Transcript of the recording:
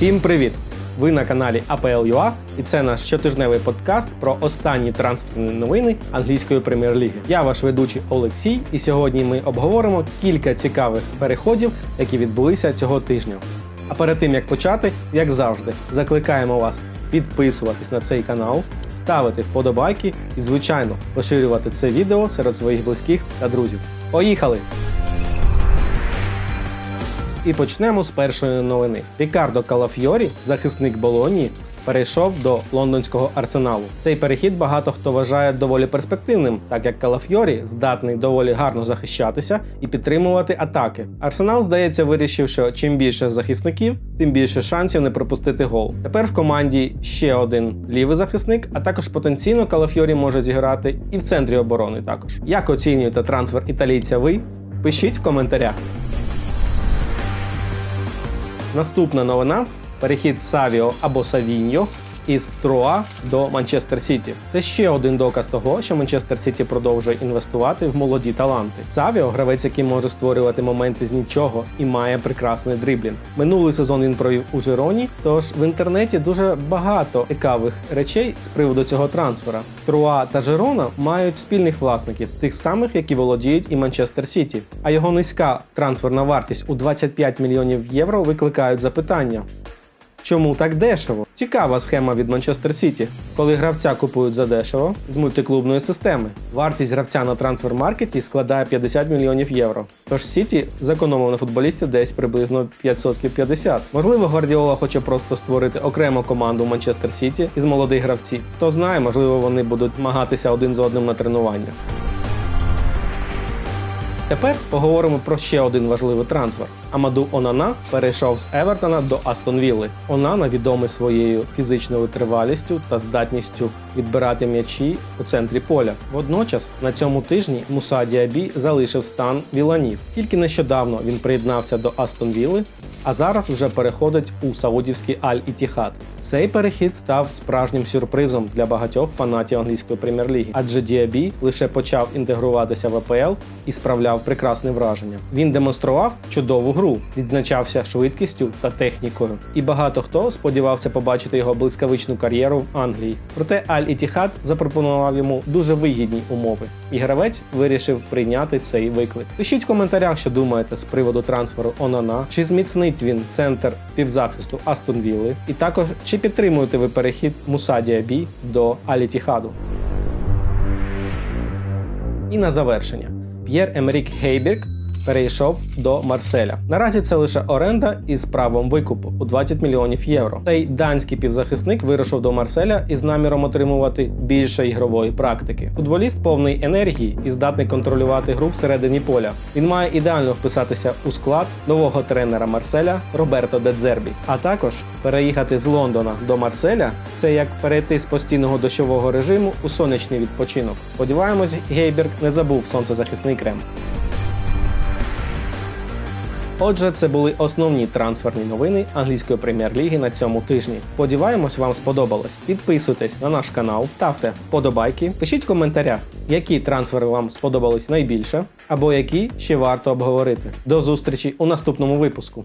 Всім привіт! Ви на каналі APL.ua і це наш щотижневий подкаст про останні трансферні новини англійської прем'єр-ліги. Я ваш ведучий Олексій, і сьогодні ми обговоримо кілька цікавих переходів, які відбулися цього тижня. А перед тим як почати, як завжди, закликаємо вас підписуватись на цей канал, ставити вподобайки і, звичайно, поширювати це відео серед своїх близьких та друзів. Поїхали! І почнемо з першої новини. Рікардо Калафьорі, захисник Болонії, перейшов до лондонського арсеналу. Цей перехід багато хто вважає доволі перспективним, так як Калафьорі здатний доволі гарно захищатися і підтримувати атаки. Арсенал, здається, вирішив, що чим більше захисників, тим більше шансів не пропустити гол. Тепер в команді ще один лівий захисник, а також потенційно Калафьорі може зіграти і в центрі оборони. Також як оцінюєте трансфер італійця ви? Пишіть в коментарях. Наступна новина. Перехід Савіо або Савіньо із Троа до Манчестер Сіті. Це ще один доказ того, що Манчестер Сіті продовжує інвестувати в молоді таланти. Савіо гравець, який може створювати моменти з нічого і має прекрасний дриблінг. Минулий сезон він провів у Жироні, тож в інтернеті дуже багато цікавих речей з приводу цього трансфера. Труа та Жирона мають спільних власників, тих самих, які володіють і Манчестер Сіті. А його низька трансферна вартість у 25 мільйонів євро викликають запитання. Чому так дешево? Цікава схема від Манчестер Сіті, коли гравця купують за дешево з мультиклубної системи. Вартість гравця на трансфер-маркеті складає 50 мільйонів євро. Тож Сіті зекономив на футболісті десь приблизно 550. Можливо, Гвардіола хоче просто створити окрему команду Манчестер Сіті із молодих гравців. Хто знає, можливо, вони будуть змагатися один з одним на тренуваннях. Тепер поговоримо про ще один важливий трансфер. Амаду Онана перейшов з Евертона до Астон Вілли. Онана відомий своєю фізичною тривалістю та здатністю відбирати м'ячі у центрі поля. Водночас на цьому тижні Муса Діабі залишив стан Віланів. Тільки нещодавно він приєднався до Астон Вілли, а зараз вже переходить у саудівський Аль-Ітіхад. Цей перехід став справжнім сюрпризом для багатьох фанатів англійської прем'єр-ліги, адже Діабі лише почав інтегруватися в АПЛ і справляв прекрасне враження. Він демонстрував чудову гру, відзначався швидкістю та технікою, і багато хто сподівався побачити його блискавичну кар'єру в Англії. Проте Аль-Ітіхад запропонував йому дуже вигідні умови, і гравець вирішив прийняти цей виклик. Пишіть в коментарях, що думаєте з приводу трансферу Онана, чи зміцнить він центр півзахисту Астон Вілли, і також чи підтримуєте ви перехід Муса Діабі до Аль-Ітіхаду. І на завершення П'єр Емерік Гейберг перейшов до Марселя. Наразі це лише оренда із правом викупу у 20 мільйонів євро. Цей данський півзахисник вирушив до Марселя із наміром отримувати більше ігрової практики. Футболіст повний енергії і здатний контролювати гру всередині поля. Він має ідеально вписатися у склад нового тренера Марселя Роберто Дедзербі. А також переїхати з Лондона до Марселя це як перейти з постійного дощового режиму у сонячний відпочинок. Сподіваємось, Гейберг не забув сонцезахисний крем. Отже, це були основні трансферні новини англійської прем'єр-ліги на цьому тижні. Сподіваємось, вам сподобалось. Підписуйтесь на наш канал, ставте вподобайки, пишіть в коментарях, які трансфери вам сподобались найбільше, або які ще варто обговорити. До зустрічі у наступному випуску.